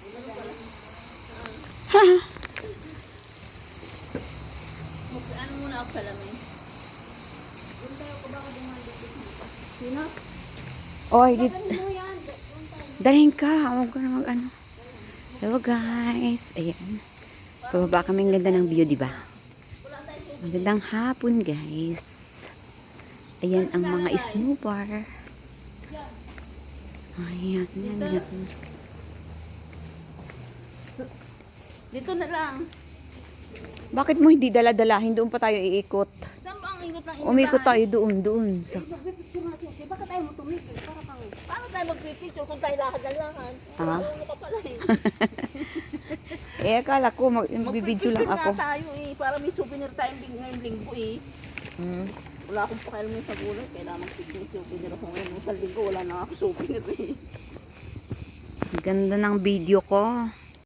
Ano muna ako sa lamin? Sino? Oy, dit. Dalhin ka. Huwag ka na mag ano. Hello guys. Ayan. Pababa kami. Ang ganda ng view, di ba? Magandang hapon guys. Ayan ang mga snowbar. Ayan, yan, yan. Dito na lang. Bakit mo hindi dala-dalahin? Doon pa tayo iikot. Saan ba ang ikot ng ikot? Umikot tayo doon, doon. Sa, Bakit tayo mo tumigil? Para pang... Paano tayo magpipicture kung tayo lakad-alakan? Ah. Ano ka pala eh. eh, akala ko, mag, magbibideo lang Magpipicture ako. nga tayo eh. Para may souvenir tayong ling ngayong linggo eh. Hmm. Wala akong pakialam sa gulay. Kailangan magpipicture souvenir ako ngayon. Sa linggo wala na ako souvenir eh. Ganda ng video ko.